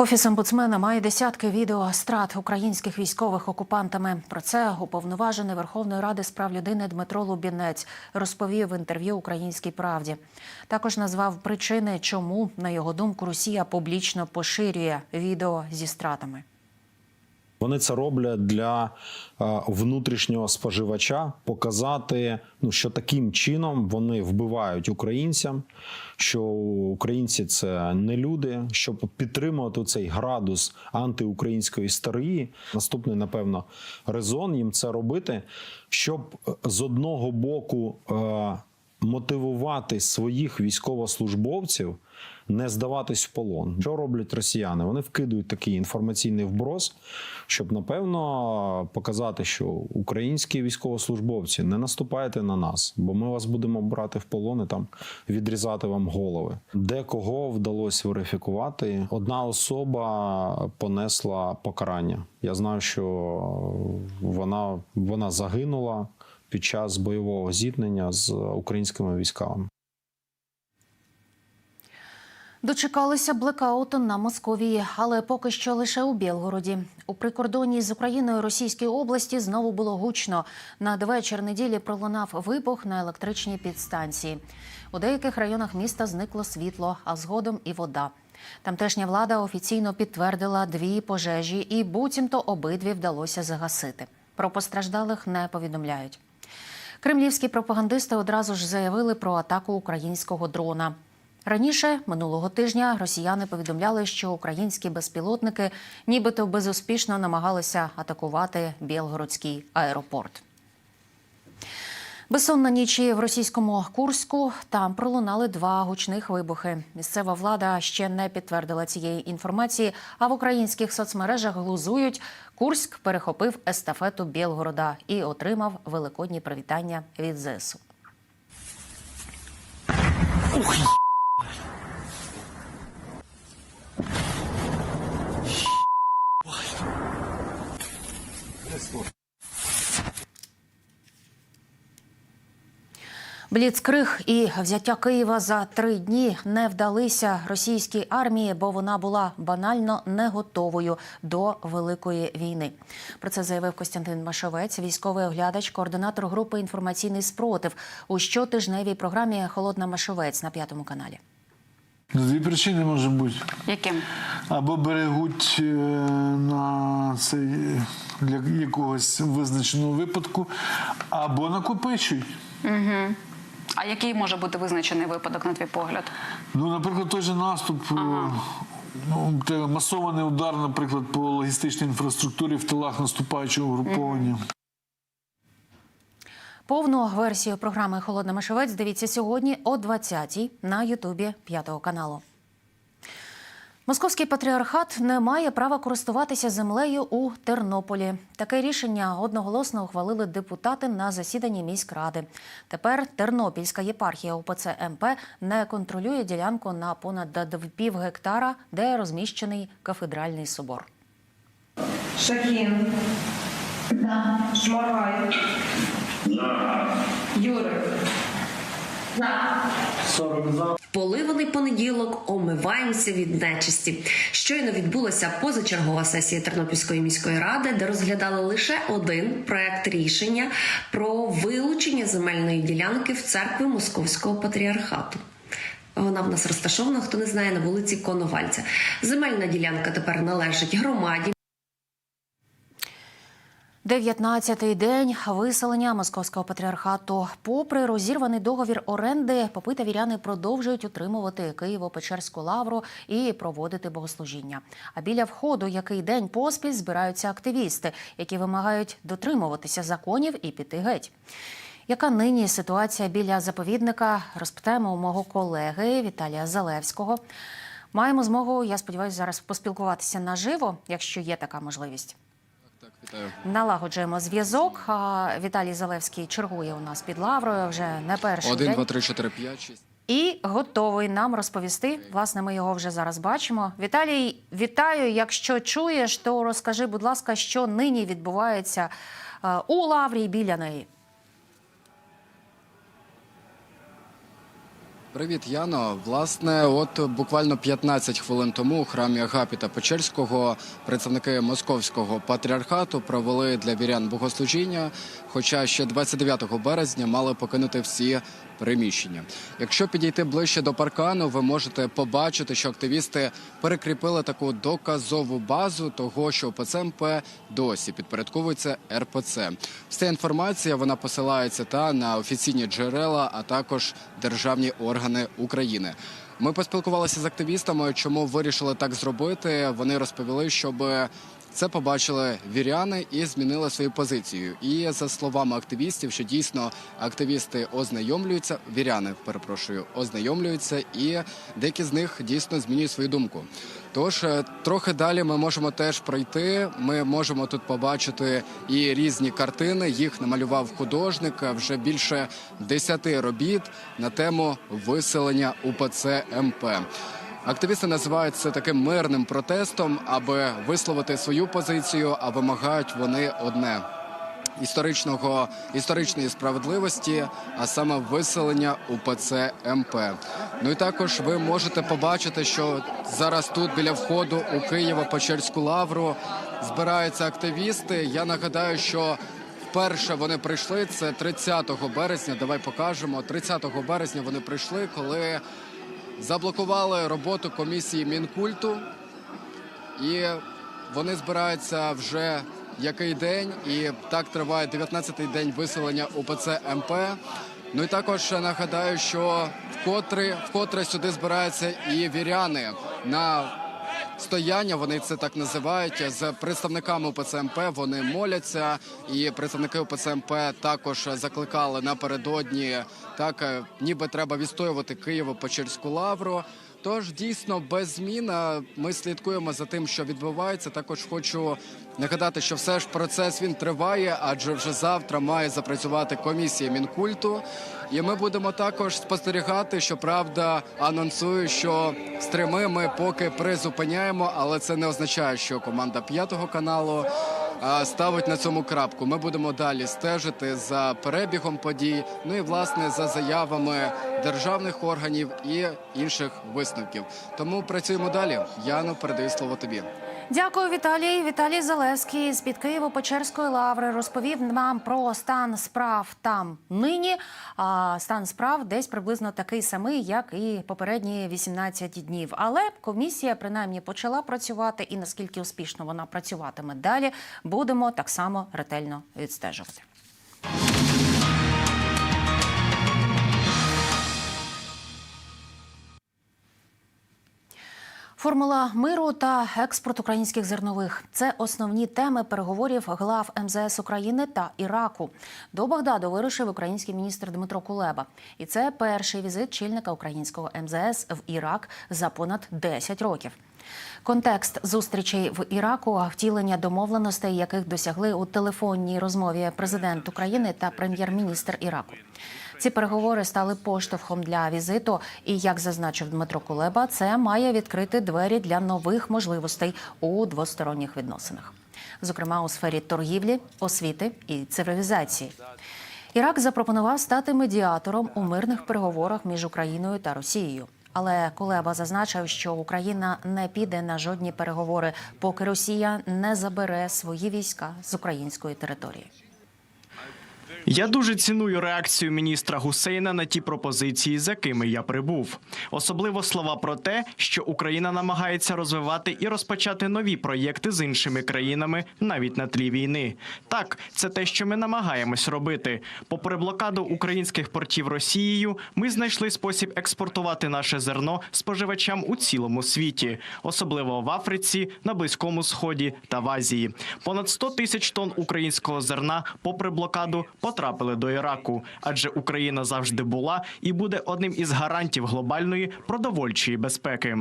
Офіс омбудсмена має десятки відео страт українських військових окупантами. Про це уповноважений Верховної Ради з прав людини Дмитро Лубінець розповів в інтерв'ю Українській правді. Також назвав причини, чому, на його думку, Росія публічно поширює відео зі стратами. Вони це роблять для е, внутрішнього споживача показати, ну що таким чином вони вбивають українцям, що українці це не люди, щоб підтримувати цей градус антиукраїнської історії. Наступний, напевно, резон їм це робити, щоб е, з одного боку е, мотивувати своїх військовослужбовців не здаватись в полон. Що роблять росіяни? Вони вкидують такий інформаційний вброс, щоб напевно показати, що українські військовослужбовці не наступайте на нас, бо ми вас будемо брати в полон і там відрізати вам голови. Де кого вдалося верифікувати? Одна особа понесла покарання. Я знаю, що вона, вона загинула під час бойового зіткнення з українськими військами. Дочекалися блекауту на Московії, але поки що лише у Білгороді. У прикордонній з Україною Російській області знову було гучно. Надвечір неділі пролунав вибух на електричній підстанції. У деяких районах міста зникло світло, а згодом і вода. Тамтешня влада офіційно підтвердила дві пожежі, і буцімто обидві вдалося загасити. Про постраждалих не повідомляють. Кремлівські пропагандисти одразу ж заявили про атаку українського дрона. Раніше минулого тижня росіяни повідомляли, що українські безпілотники нібито безуспішно намагалися атакувати Білгородський аеропорт. Безсонна ніч в російському Курську там пролунали два гучних вибухи. Місцева влада ще не підтвердила цієї інформації. А в українських соцмережах глузують. Курськ перехопив естафету Білгорода і отримав великодні привітання від ЗСУ. Бліцкриг і взяття Києва за три дні не вдалися російській армії, бо вона була банально не готовою до великої війни. Про це заявив Костянтин Машовець, військовий оглядач, координатор групи інформаційний спротив у щотижневій програмі Холодна Машовець на п'ятому каналі. Дві причини може бути. Яким? Або берегуть е, на цей для якогось визначеного випадку, або накопичують. А який може бути визначений випадок, на твій погляд? Ну, наприклад, той же наступ, Ага. ну, масований удар, наприклад, по логістичній інфраструктурі в тилах наступаючого угруповання. Повну версію програми Холодна Мишевець дивіться сьогодні о 20-й на Ютубі п'ятого каналу. Московський патріархат не має права користуватися землею у Тернополі. Таке рішення одноголосно ухвалили депутати на засіданні міськради. Тепер Тернопільська єпархія УПЦ МП не контролює ділянку на понад пів гектара, де розміщений кафедральний собор. Шахін. Да. Шморгай. Юрик. За. Поливаний понеділок омиваємося від нечисті. Щойно відбулася позачергова сесія Тернопільської міської ради, де розглядали лише один проект рішення про вилучення земельної ділянки в церкві Московського патріархату. Вона в нас розташована, хто не знає, на вулиці Коновальця. Земельна ділянка тепер належить громаді. 19-й день виселення московського патріархату. Попри розірваний договір оренди, попита віряни продовжують утримувати Києво-Печерську лавру і проводити богослужіння. А біля входу, який день поспіль, збираються активісти, які вимагають дотримуватися законів і піти геть. Яка нині ситуація біля заповідника? Розпитаємо у мого колеги Віталія Залевського. Маємо змогу, я сподіваюся, зараз поспілкуватися наживо, якщо є така можливість. Налагоджуємо зв'язок. Віталій Залевський чергує у нас під лаврою вже не перший Один, день. два, три, чотири, п'ять, шість. І готовий нам розповісти. Власне, ми його вже зараз бачимо. Віталій, вітаю. Якщо чуєш, то розкажи, будь ласка, що нині відбувається е, у лаврі біля неї. Привіт, Яно. Власне, от буквально 15 хвилин тому у храмі Агапіта Печерського представники московського патріархату провели для вірян богослужіння. Хоча ще 29 березня мали покинути всі приміщення. Якщо підійти ближче до паркану, ви можете побачити, що активісти перекріпили таку доказову базу того, що ПЦМП досі підпорядковується РПЦ. Вся інформація вона посилається та на офіційні джерела, а також державні органи України. Ми поспілкувалися з активістами, чому вирішили так зробити. Вони розповіли, щоб це побачили віряни і змінили свою позицію. І за словами активістів, що дійсно активісти ознайомлюються, віряни, перепрошую, ознайомлюються, і деякі з них дійсно змінюють свою думку. Тож е, трохи далі ми можемо теж пройти. Ми можемо тут побачити і різні картини. Їх намалював художник е, вже більше десяти робіт на тему виселення УПЦ МП. Активісти називають це таким мирним протестом, аби висловити свою позицію, а вимагають вони одне історичного історичної справедливості, а саме виселення УПЦ МП. Ну і також ви можете побачити, що зараз тут біля входу у Києво-Печерську лавру збираються активісти. Я нагадаю, що Вперше вони прийшли це 30 березня. Давай покажемо. 30 березня вони прийшли, коли заблокували роботу комісії мінкульту, і вони збираються вже який день, і так триває 19-й день виселення УПЦ МП. Ну і також нагадаю, що вкотре, вкотре сюди збираються і віряни на стояння. Вони це так називають з представниками УПЦМП, Вони моляться, і представники УПЦМП також закликали напередодні. Так, е, ніби треба відстоювати Києво-Печерську лавру. Тож дійсно без змін ми слідкуємо за тим, що відбувається. Також хочу нагадати, що все ж процес він триває, адже вже завтра має запрацювати комісія мінкульту. І ми будемо також спостерігати. Щоправда, анонсую, що стрими ми поки призупиняємо, але це не означає, що команда п'ятого каналу ставить на цьому крапку. Ми будемо далі стежити за перебігом подій, ну і власне за заявами державних органів і інших висновків. Тому працюємо далі. Яно передаю слово тобі. Дякую, Віталій. Віталій Залеський з під Києво-Печерської лаври розповів нам про стан справ там нині. А стан справ десь приблизно такий самий, як і попередні 18 днів. Але комісія принаймні почала працювати, і наскільки успішно вона працюватиме далі, будемо так само ретельно відстежувати. Формула миру та експорт українських зернових це основні теми переговорів глав МЗС України та Іраку. До Багдаду вирушив український міністр Дмитро Кулеба, і це перший візит чільника українського МЗС в Ірак за понад 10 років. Контекст зустрічей в Іраку втілення домовленостей, яких досягли у телефонній розмові президент України та прем'єр-міністр Іраку. Ці переговори стали поштовхом для візиту, і як зазначив Дмитро Кулеба, це має відкрити двері для нових можливостей у двосторонніх відносинах, зокрема у сфері торгівлі, освіти і цивілізації. Ірак запропонував стати медіатором у мирних переговорах між Україною та Росією. Але Кулеба зазначив, що Україна не піде на жодні переговори, поки Росія не забере свої війська з української території. Я дуже ціную реакцію міністра Гусейна на ті пропозиції, з якими я прибув. Особливо слова про те, що Україна намагається розвивати і розпочати нові проєкти з іншими країнами навіть на тлі війни. Так, це те, що ми намагаємось робити. Попри блокаду українських портів Росією, ми знайшли спосіб експортувати наше зерно споживачам у цілому світі, особливо в Африці, на Близькому Сході та в Азії. Понад 100 тисяч тонн українського зерна, попри блокаду, потрапили до Іраку, адже Україна завжди була і буде одним із гарантів глобальної продовольчої безпеки.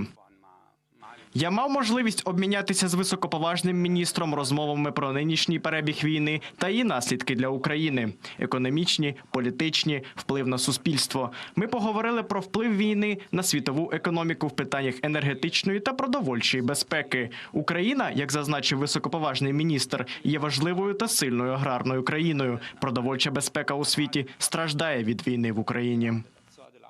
Я мав можливість обмінятися з високоповажним міністром розмовами про нинішній перебіг війни та її наслідки для України: економічні, політичні, вплив на суспільство. Ми поговорили про вплив війни на світову економіку в питаннях енергетичної та продовольчої безпеки. Україна, як зазначив високоповажний міністр, є важливою та сильною аграрною країною. Продовольча безпека у світі страждає від війни в Україні.